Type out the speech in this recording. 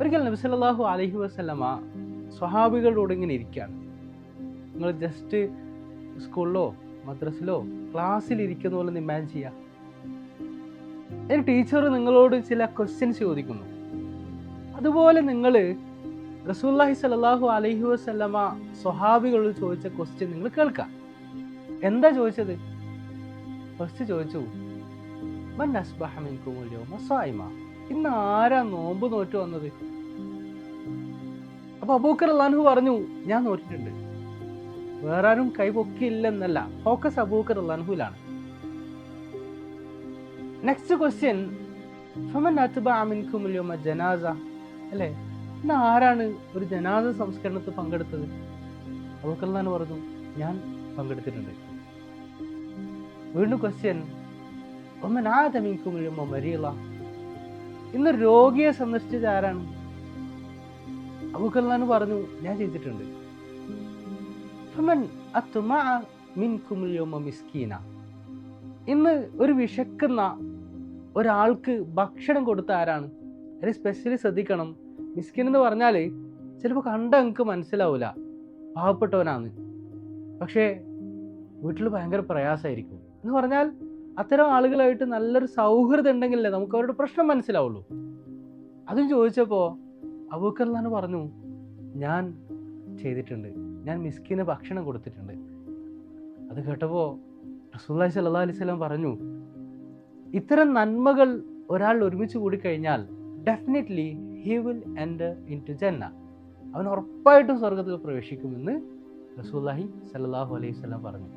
ഒരിക്കൽ നബി അലഹി വസല്ലമ സ്വഹാബികളോട് ഇങ്ങനെ ഇരിക്കുകയാണ് നിങ്ങൾ ജസ്റ്റ് സ്കൂളിലോ മദ്രസിലോ ക്ലാസ്സിൽ ഇരിക്കുന്ന പോലെ ഒന്ന് ഇമാജിൻ ചെയ്യുക ഒരു ടീച്ചർ നിങ്ങളോട് ചില ക്വസ്റ്റ്യൻസ് ചോദിക്കുന്നു. അതുപോലെ നിങ്ങൾ റസൂല്ലാഹി സലാഹു അലൈഹി വസല്ലമ സ്വഹാബികളോട് ചോദിച്ച ക്വസ്റ്റ്യൻ നിങ്ങൾ കേൾക്കാം. എന്താ ചോദിച്ചത്? ഫസ്റ്റ് ചോദിച്ചു മൻ അസ്ബഹ യൗമ സായിമ? ഇന്ന് ആരാ നോമ്പ് നോറ്റ് വന്നത്? അപ്പൊ അബൂക്കർ അള്ളാഹു പറഞ്ഞു ഞാൻ നോറ്റിട്ടുണ്ട്. വേറെ ആരും കൈപൊക്കിയില്ലെന്നല്ല. ഫോക്കസ് അബൂക്കർ അള്ളാഹുലാണ് നെക്സ്റ്റ് ക്വസ്റ്റ്യൻ ജനാസ. അല്ലേ? ഇന്ന് ആരാണ് ഒരു ജനാസ സംസ്കരണത്തിൽ പങ്കെടുത്തത്? അബൂക്കർ അള്ളാഹു പറഞ്ഞു ഞാൻ പങ്കെടുത്തിട്ടുണ്ട്. വീണ്ടും ക്വസ്റ്റ്യൻ ഒമൻ ആദമിക്കുമുൽ യൗമ മരീള. ഇന്ന് രോഗിയെ സന്ദർശിച്ചത് ആരാണ്? അബൂക്കല്ലാന്ന് പറഞ്ഞു ഞാൻ ചെയ്തിട്ടുണ്ട്. ഇന്ന് ഒരു വിശക്കുന്ന ഒരാൾക്ക് ഭക്ഷണം കൊടുത്ത ആരാണ്? അത് സ്പെഷ്യലി ശ്രദ്ധിക്കണം. മിസ്കിൻ എന്ന് പറഞ്ഞാൽ ചിലപ്പോൾ കണ്ട നിങ്ങൾക്ക് മനസ്സിലാവില്ല പാവപ്പെട്ടവനാണ് പക്ഷേ വീട്ടിൽ ഭയങ്കര പ്രയാസമായിരിക്കും എന്ന് പറഞ്ഞാൽ അത്തരം ആളുകളായിട്ട് നല്ലൊരു സൗഹൃദം ഉണ്ടെങ്കിലേ നമുക്ക് അവരുടെ പ്രശ്നം മനസ്സിലാവുള്ളൂ. അതും ചോദിച്ചപ്പോൾ അബൂക്കർലാൻ പറഞ്ഞു ഞാൻ ചെയ്തിട്ടുണ്ട്. ഞാൻ മിസ്കിന് ഭക്ഷണം കൊടുത്തിട്ടുണ്ട്. അത് കേട്ടപ്പോൾ റസൂല്ലാഹി സല്ലാ അലൈഹി സ്വലം പറഞ്ഞു ഇത്തരം നന്മകൾ ഒരാൾ ഒരുമിച്ച് കൂടി കഴിഞ്ഞാൽ definitely he will enter into ജന്ന അവൻ ഉറപ്പായിട്ടും സ്വർഗത്തിൽ പ്രവേശിക്കുമെന്ന് റസൂല്ലാഹി സല്ലാഹു അലൈഹി സ്വലം പറഞ്ഞു.